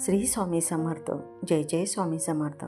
श्री स्वामी समर्थ जय जय स्वामी समर्थ.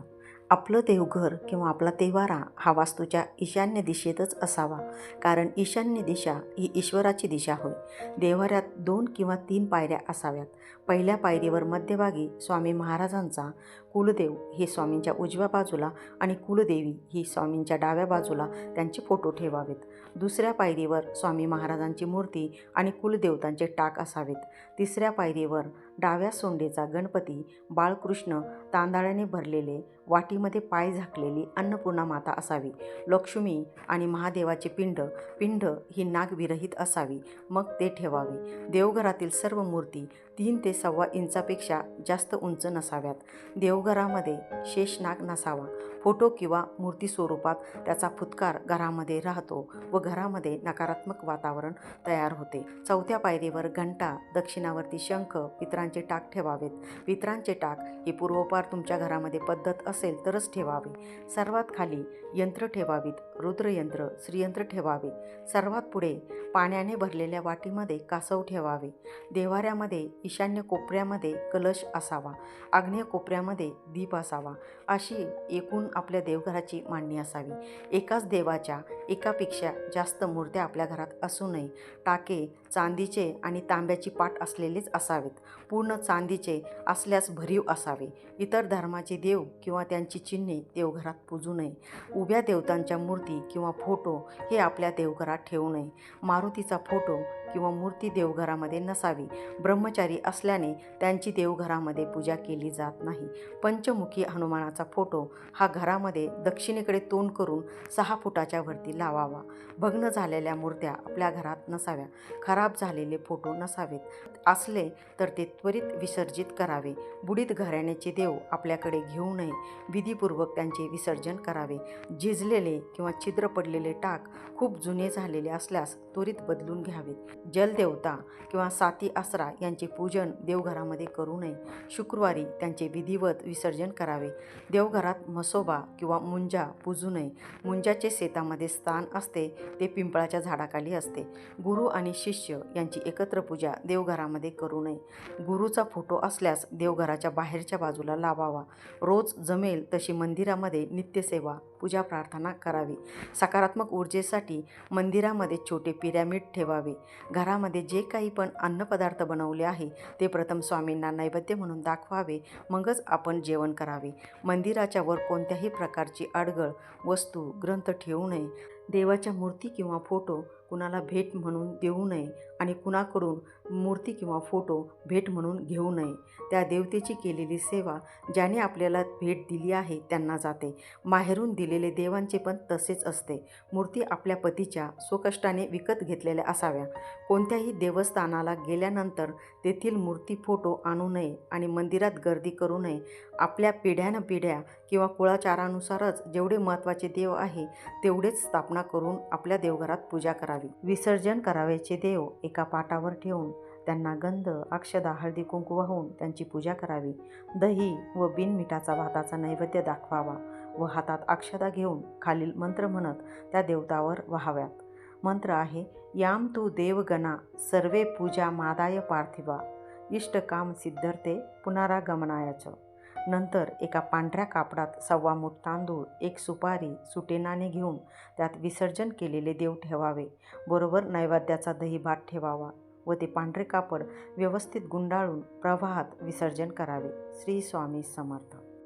आपलं देवघर किंवा आपला तेवारा हा वास्तूच्या ईशान्य दिशेतच असावा कारण ईशान्य दिशा ही ईश्वराची दिशा होय. देवाऱ्यात दोन किंवा तीन पायऱ्या असाव्यात. पहिल्या पायरीवर मध्यभागी स्वामी महाराजांचा कुलदेव हे स्वामींच्या उजव्या बाजूला आणि कुलदेवी ही स्वामींच्या डाव्या बाजूला त्यांचे फोटो ठेवावेत. दुसऱ्या पायरीवर स्वामी महाराजांची मूर्ती आणि कुलदेवतांचे टाक असावेत. तिसऱ्या पायरीवर डाव्या सोंडेचा गणपती बाळकृष्ण तांदळाने भरलेले वाटीमध्ये पाय झाकलेली अन्नपूर्णा माता असावी. लक्ष्मी आणि महादेवाचे पिंड पिंड ही नागविरहित असावी. मग ते ठेवावे. देवघरातील सर्व मूर्ती तीन ते सव्वा इंचापेक्षा जास्त उंच नसाव्यात. देवघरामध्ये शेषनाग नसावा. फोटो किंवा मूर्ती स्वरूपात त्याचा फुतकार घरामध्ये राहतो व घरामध्ये नकारात्मक वातावरण तयार होते. चौथ्या पायरीवर घंटा दक्षिणावरती शंख पित्रांचे टाक ठेवावेत. पित्रांचे टाक ही पूर्वपार तुमच्या घरामध्ये पद्धत असेल तरच ठेवावे. सर्वात खाली यंत्र ठेवावीत. रुद्रयंत्र श्रीयंत्र ठेवावे. सर्वात पुढे पाण्याने भरलेल्या वाटीमध्ये कासव ठेवावे. देवाऱ्यामध्ये ईशान्य कोपऱ्यामध्ये कलश असावा आग्नेय कोपऱ्यामध्ये दीप असावा अशी एकूण आपल्या देवघराची मांडणी असावी. एकाच देवाच्या एकापेक्षा जास्त मूर्त्या आपल्या घरात असू नये. टाके चांदीचे आणि तांब्याची पाट असलेलेच असावेत. पूर्ण चांदीचे असल्यास भरीव असावे. इतर धर्माचे देव किंवा त्यांची चिन्हे देवघरात पूजू नये. उभ्या देवतांच्या मूर्ती किंवा फोटो हे आपल्या देवघरात ठेवू नये. मारुतीचा फोटो किंवा मूर्ती देवघरामध्ये नसावी. ब्रह्मचारी असल्याने त्यांची देवघरामध्ये पूजा केली जात नाही. पंचमुखी हनुमानाचा फोटो हा घरामध्ये दक्षिणेकडे तोंड करून सहा फुटाच्या वरती लावावा. भग्न झालेल्या मूर्त्या आपल्या घरात नसाव्या. खराब झालेले फोटो नसावेत. असले तर ते त्वरित विसर्जित करावे. बुडीत घराण्याचे देव आपल्याकडे घेऊ नये. विधीपूर्वक त्यांचे विसर्जन करावे. झिजलेले किंवा छिद्र पडलेले टाक खूप जुने झालेले असल्यास त्वरित बदलून घ्यावेत. जलदेवता किंवा साती आसरा यांचे पूजन देवघरामध्ये करू नये. शुक्रवारी त्यांचे विधिवत विसर्जन करावे. देवघरात मसोबा किंवा मुंजा पूजू नये. मुंजाचे शेतामध्ये स्थान असते ते पिंपळाच्या झाडाखाली असते. गुरु आणि शिष्य यांची एकत्र पूजा देवघरामध्ये करू नये. गुरुचा फोटो असल्यास देवघराच्या बाहेरच्या बाजूला लावावा. रोज जमेल तशी मंदिरामध्ये नित्यसेवा पूजा प्रार्थना करावी. सकारात्मक ऊर्जेसाठी मंदिरामध्ये छोटे पिरॅमिड ठेवावे. घरामध्ये जे काही पण अन्नपदार्थ बनवले आहे ते प्रथम स्वामींना नैवेद्य म्हणून दाखवावे मगच आपण जेवण करावे. मंदिराच्या वर कोणत्याही प्रकारची अडगळ वस्तू ग्रंथ ठेवू नये. देवाच्या मूर्ती किंवा फोटो कुणाला भेट म्हणून देऊ नये आणि कुणाकडून मूर्ती किंवा फोटो भेट म्हणून घेऊ नये. त्या देवतेची केलेली सेवा ज्याने आपल्याला भेट दिली आहे त्यांना जाते. माहेरून दिलेले देवांचे पण तसेच असते. मूर्ती आपल्या पतीच्या स्वकष्टाने विकत घेतलेल्या असाव्या. कोणत्याही देवस्थानाला गेल्यानंतर तेथील मूर्ती फोटो आणू नये आणि मंदिरात गर्दी करू नये. आपल्या पिढ्यानपिढ्या किंवा कुळाचारानुसारच जेवढे महत्त्वाचे देव आहे तेवढेच स्थापना करून आपल्या देवघरात पूजा करावी. विसर्जन करावयाचे देव एका पाटावर ठेवून त्यांना गंध अक्षदा हळदी कुंकू वाहून त्यांची पूजा करावी. दही व बिनमिठाचा भाताचा नैवेद्य दाखवावा व हातात अक्षदा घेऊन खालील मंत्र म्हणत त्या देवतावर व्हाव्यात. मंत्र आहे याम तू देवगणा सर्वे पूजा मादाय पार्थिवा इष्टकाम सिद्धर्ते पुनरागमनायाचं नंतर एका पांढऱ्या कापडात सव्वा मूठ तांदूळ एक सुपारी सुटेनाने घेऊन त्यात विसर्जन केलेले देव ठेवावे. बरोबर नैवेद्याचा दही भात ठेवावा व ते पांढरे कापड व्यवस्थित गुंडाळून प्रवाहात विसर्जन करावे. श्री स्वामी समर्थ.